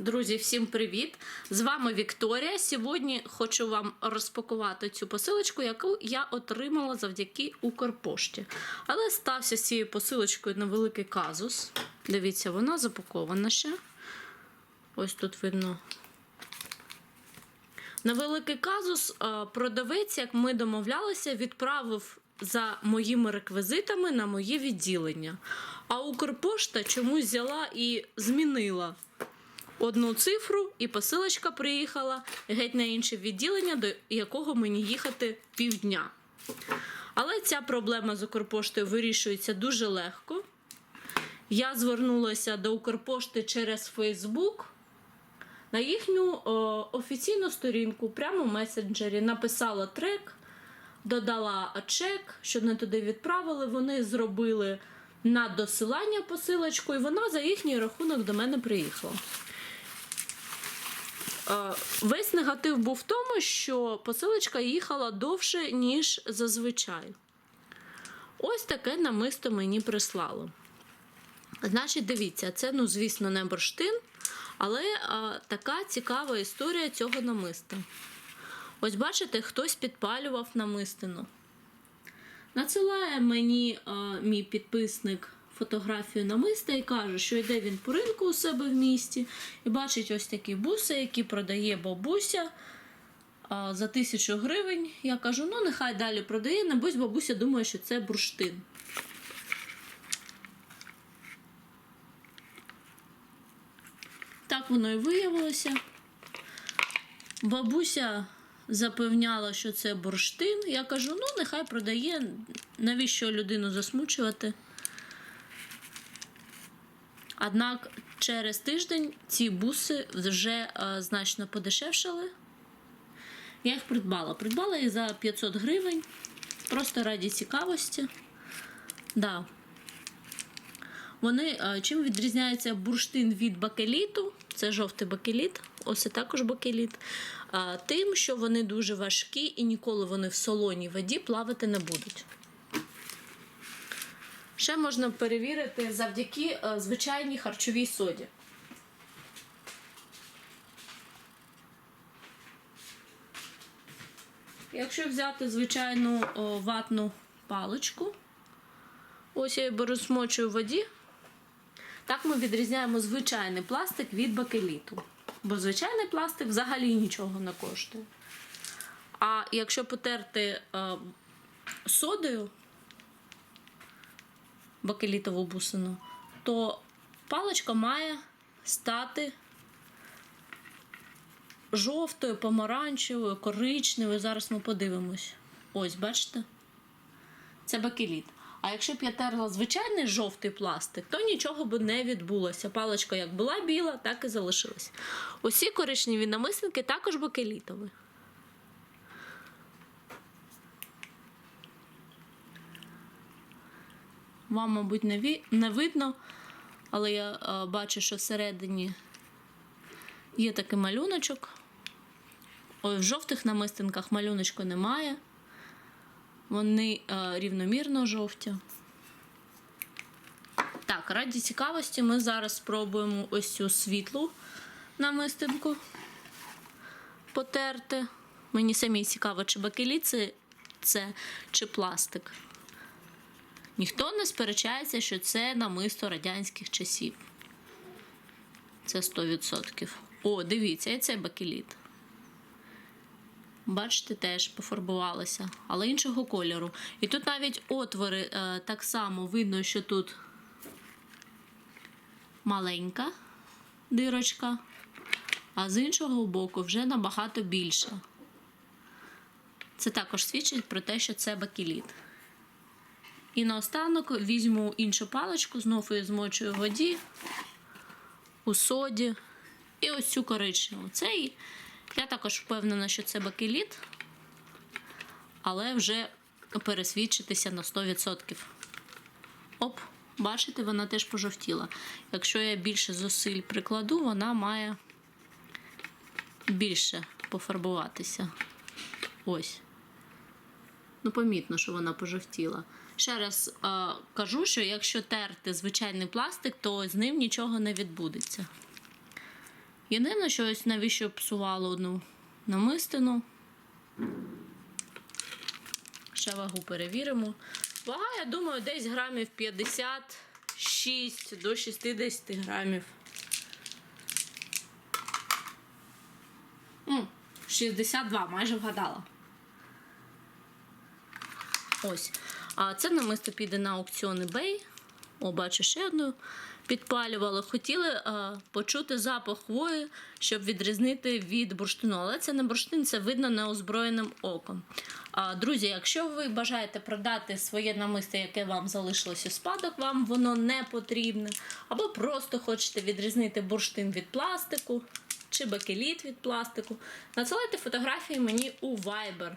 Друзі, всім привіт! З вами Вікторія. Сьогодні хочу вам розпакувати цю посилочку, яку я отримала завдяки Укрпошті. Але стався з цією посилочкою невеликий казус. Дивіться, вона запакована ще. Ось тут видно. Невеликий казус. Е, Продавець, як ми домовлялися, відправив за моїми реквізитами на моє відділення. А Укрпошта чомусь взяла і змінила одну цифру, і посилочка приїхала геть на інше відділення, до якого мені їхати півдня. Але ця проблема з Укрпоштою вирішується дуже легко. Я звернулася до Укрпошти через Фейсбук. На їхню о, офіційну сторінку прямо в месенджері написала трек, додала чек, що не туди відправили. Вони зробили на досилання посилочку, і вона за їхній рахунок до мене приїхала. Е, Весь негатив був в тому, що посилочка їхала довше, ніж зазвичай. Ось таке намисто мені прислало. Значить, дивіться, це, ну, звісно, не бурштин, але а, така цікава історія цього намиста. Ось бачите, хтось підпалював намистину. Надсилає мені а, мій підписник фотографію намиста і каже, що йде він по ринку у себе в місті і бачить ось такі буси, які продає бабуся за тисячу гривень. Я кажу, ну нехай далі продає, небось бабуся думає, що це бурштин. Так воно і виявилося. Бабуся запевняла, що це бурштин. Я кажу, ну нехай продає, навіщо людину засмучувати. Однак через тиждень ці буси вже е, значно подешевшали. Я їх придбала. Придбала їх за 500 гривень. Просто раді цікавості. Да. Вони е, чим відрізняється бурштин від бакеліту? Це жовтий бакеліт, ось і також бакеліт. е, Тим, що вони дуже важкі і ніколи вони в солоній воді плавати не будуть. Ще можна перевірити завдяки е, звичайній харчовій соді. Якщо взяти звичайну о, ватну паличку, ось я її беру смочую в воді. Так ми відрізняємо звичайний пластик від бакеліту. Бо звичайний пластик взагалі нічого не коштує. А якщо потерти е, содою бакелітову бусину, то паличка має стати жовтою, помаранчевою, коричневою. Зараз ми подивимось. Ось, бачите? Це бакеліт. А якщо б я терла звичайний жовтий пластик, то нічого б не відбулося. Паличка як була біла, так і залишилась. Усі коричневі намисники також бакелітові. Вам, мабуть, не, ві... не видно, але я е, бачу, що всередині є такий малюночок. Ой, в жовтих намистинках малюночку немає. Вони е, рівномірно жовті. Так, раді цікавості, ми зараз спробуємо ось цю світлу намистинку потерти. Мені самі цікаво, чи бакеліт це, це чи пластик. Ніхто не сперечається, що це намисто радянських часів. Це 100%. О, дивіться, і це бакеліт. Бачите, теж пофарбувалося, але іншого кольору. І тут навіть отвори е, так само видно, що тут маленька дирочка, а з іншого боку вже набагато більша. Це також свідчить про те, що це бакеліт. І наостанок візьму іншу паличку, знову її змочую в воді, у соді. І ось цю коричневу. Цей, я також впевнена, що це бакеліт, але вже пересвідчитися на 100%. Оп, бачите, вона теж пожовтіла. Якщо я більше зусиль прикладу, вона має більше пофарбуватися. Ось. Ну, помітно, що вона пожовтіла. Ще раз е, кажу, що якщо терти звичайний пластик, то з ним нічого не відбудеться. Єдине, що ось навіщо псувало одну намистину. Ще вагу перевіримо. Вага, я думаю, десь грамів 56 до 60 грамів. 62, майже вгадала. Ось. А це намисто піде на аукціон eBay. О, бачу, ще одну підпалювали. Хотіли а, почути запах хвої, щоб відрізнити від бурштину. Але це не бурштин, це видно неозброєним оком. А, друзі, якщо ви бажаєте продати своє намисто, яке вам залишилось у спадок, вам воно не потрібне, або просто хочете відрізнити бурштин від пластику чи бакеліт від пластику, надсилайте фотографії мені у Viber.